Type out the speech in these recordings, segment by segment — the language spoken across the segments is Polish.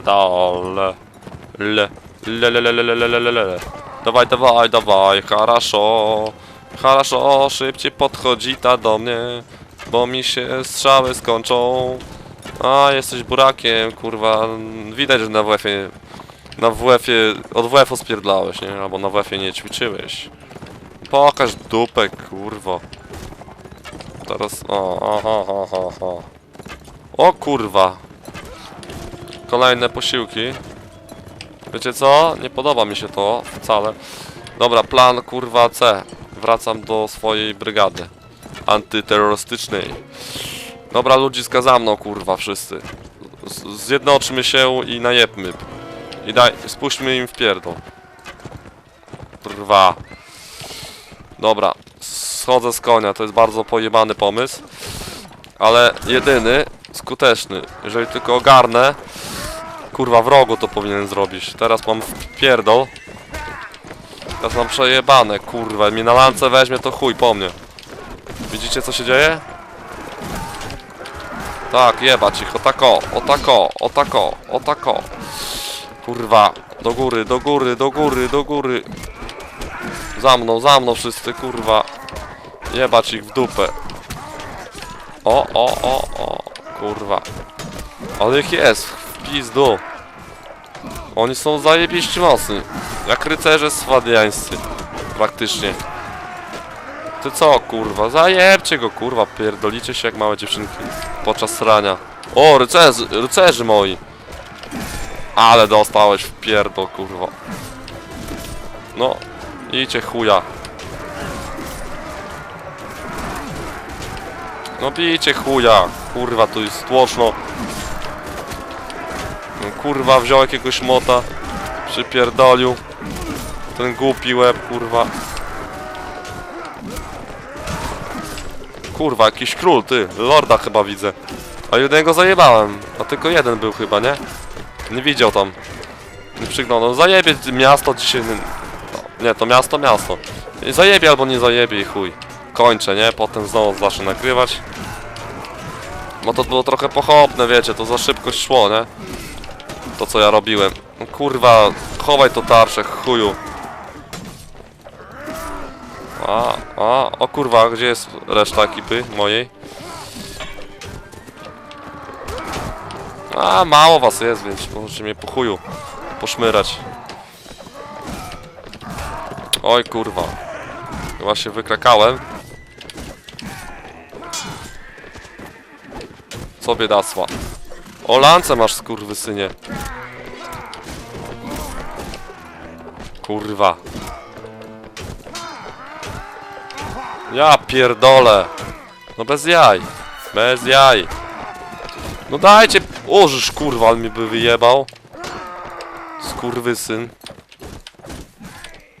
Dol. Le, le. Dawaj, dawaj, dawaj, haraszo. Haraszo, szybciej podchodzi ta do mnie, bo mi się strzały skończą. A, jesteś burakiem, kurwa. Widać, że na WF-ie... Na WF-ie... Od WF-u spierdlałeś, nie? Albo na WF-ie nie ćwiczyłeś. Pokaż dupę, kurwo. Teraz... O, o, o, o, o. o kurwa. Kolejne posiłki. Wiecie co? Nie podoba mi się to wcale. Dobra, plan kurwa C. Wracam do swojej brygady antyterrorystycznej. Dobra, ludziska za mną, kurwa, wszyscy. Z zjednoczmy się i najebmy. I daj, spuśćmy im w pierdol. Kurwa. Dobra, schodzę z konia, to jest bardzo pojebany pomysł. Ale jedyny, skuteczny. Jeżeli tylko ogarnę, Kurwa, w rogu to powinien zrobić. Teraz mam pierdol. Teraz mam przejebane, kurwa. Mnie na lance weźmie, to chuj po mnie. Widzicie, co się dzieje? Tak, jebać ich. O tako, o tako, o tako, o tako. Kurwa. Do góry, do góry, do góry, do góry. Za mną, za mną wszyscy, kurwa. Jebać ich w dupę. O, o, o, o. Kurwa. Ale ich jest, pizdu. Oni są zajebiście mocni. Jak rycerze swadiańscy. Praktycznie. Ty co, kurwa? Zajebcie go, kurwa. Pierdolicie się jak małe dziewczynki. Podczas srania. O, rycerzy, rycerzy moi. Ale dostałeś w pierdol, kurwa. No, idźcie chuja. No bijcie chuja. Kurwa, tu jest tłoczno. No, kurwa, wziął jakiegoś mota. Przypierdolił. Ten głupi łeb, kurwa. Kurwa, jakiś król, ty. Lorda chyba widzę. A jednego zajebałem. A tylko jeden był chyba, nie? Nie widział tam. Nie przyglądał. Zajebie miasto dzisiaj. No, nie, to miasto, miasto. Zajebie albo nie zajebie i chuj. Kończę, nie? Potem znowu zacznę nagrywać. Bo to było trochę pochopne, wiecie, to za szybko szło, nie? To co ja robiłem. No, kurwa, chowaj to tarczę, chuju. A, a, o kurwa, gdzie jest reszta ekipy mojej? A, mało was jest, więc możecie mnie po chuju poszmyrać. Oj kurwa. Chyba się wykrakałem. Co biedactwa. O lance masz skurwysynie. Kurwa. Ja pierdolę. No bez jaj. Bez jaj. No dajcie. Ożysz kurwa, mi by wyjebał. Skurwysyn.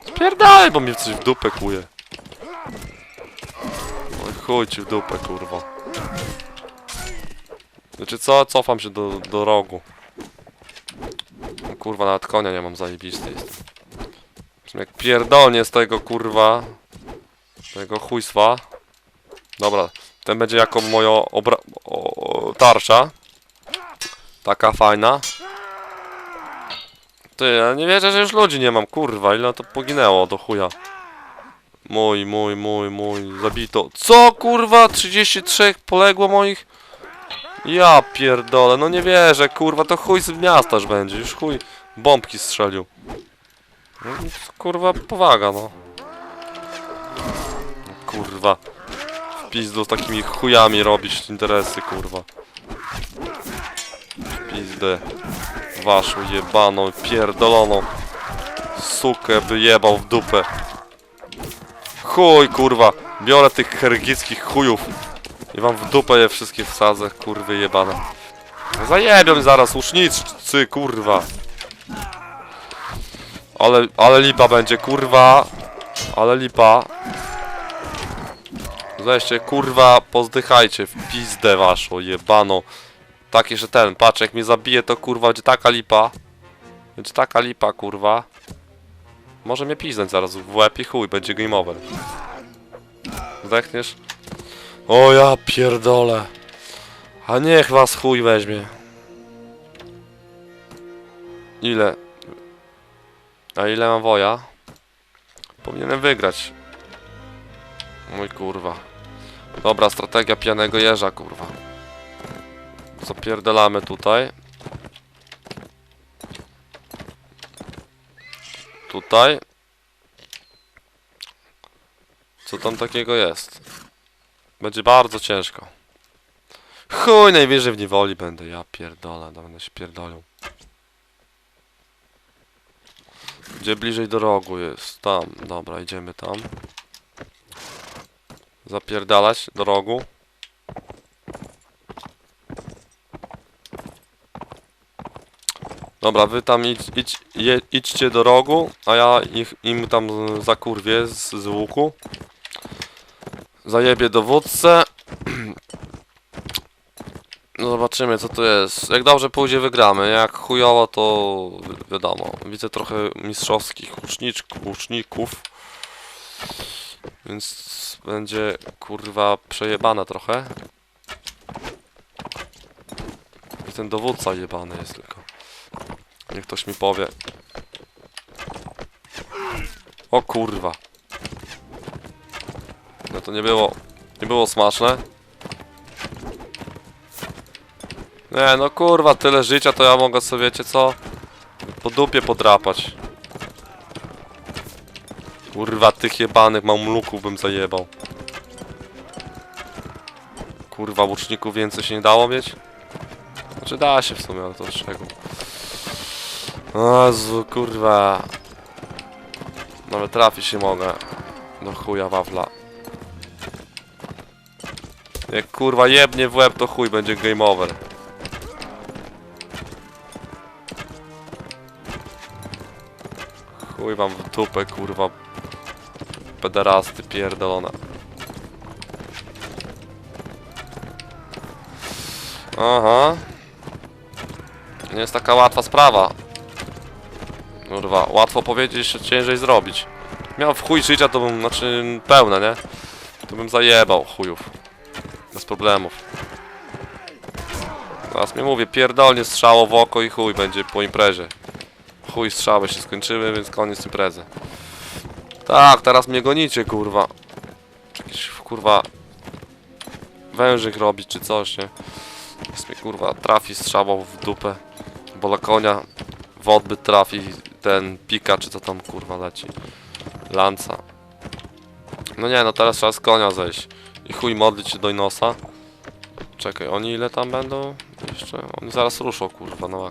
Spierdalaj, bo mnie coś w dupę kuje. Oj chuj ci w dupę kurwa. Znaczy co? Cofam się do, do rogu. Kurwa, nawet konia nie mam zajebisty jest. Jak pierdolnie z tego kurwa. Tego chujstwa. Dobra, ten będzie jako moja obra... O, tarcza. Taka fajna. Ty, ja nie wierzę, że już ludzi nie mam, kurwa, ile to poginęło do chuja. Mój, mój, mój, mój, zabito. Co, kurwa, 33 poległo moich? Ja pierdolę, no nie wierzę, kurwa, to chuj z miasta już będzie, już chuj bombki strzelił. No, kurwa, powaga, no. Kurwa. W pizdu z takimi chujami robić interesy, kurwa. W pizdę. Waszą jebaną, pierdoloną. Sukę wyjebał w dupę. Chuj, kurwa. Biorę tych hergickich chujów. I wam w dupę je wszystkie wsadzę, kurwy jebane. Zajebią zaraz łucznicy, kurwa. Ale, ale lipa będzie, kurwa. Ale lipa. Weźcie, kurwa, pozdychajcie w pizdę waszą, jebano. Takie, że ten, patrz, jak mnie zabije, to kurwa, będzie taka lipa. Będzie taka lipa, kurwa. Może mnie piznąć zaraz w łeb i chuj, będzie game over. Zdechniesz? O ja pierdolę. A niech was chuj weźmie. Ile? A ile mam woja? Powinienem wygrać. Mój kurwa. Dobra, strategia pijanego jeża, kurwa. Zapierdalamy tutaj. Tutaj. Co tam takiego jest? Będzie bardzo ciężko. Chuj, najwyżej w niewoli będę. Ja pierdolę, no będę się pierdolił. Gdzie bliżej do rogu jest? Tam, dobra, idziemy tam. Zapierdalać do rogu. Dobra, wy tam idź, idź, idźcie do rogu, a ja ich, im tam zakurwię z, z łuku. Zajebię dowódcę. No zobaczymy co to jest. Jak dobrze pójdzie wygramy, jak chujowo to wi- wiadomo. Widzę trochę mistrzowskich łuczników. Więc będzie kurwa przejebane trochę. I ten dowódca jebany jest tylko. Niech ktoś mi powie. O kurwa. No to nie było. Nie było smaczne. Nie, no kurwa, tyle życia to ja mogę sobie, wiecie co? Po dupie podrapać. Kurwa, tych jebanych mamluków bym zajebał. Kurwa, łuczników więcej się nie dało mieć? Znaczy da się w sumie, ale to czego? Jezu, kurwa. Nawet trafić się mogę. Do chuja wafla. Jak kurwa jebnie w łeb, to chuj będzie game over. Chuj wam w dupę, kurwa. Pederasty pierdolone. Aha. Nie jest taka łatwa sprawa. Kurwa, łatwo powiedzieć, ciężej zrobić. Miał w chuj życia, to bym, znaczy pełne, nie? To bym zajebał chujów. Bez problemów. Teraz mi mówię, pierdolnie strzało w oko i chuj będzie po imprezie. Chuj strzały się skończyły, więc koniec imprezy. Tak, teraz mnie gonicie, kurwa. Jakiś, kurwa... Wężyk robić czy coś, nie? Jest mi, kurwa, trafi strzałą w dupę. Bola konia w odbyt trafi ten pika, czy co tam, kurwa, leci. Lanca. No nie, no teraz trzeba z konia zejść. I chuj modlić się do nosa. Czekaj, oni ile tam będą? Jeszcze? Oni zaraz ruszą, kurwa, no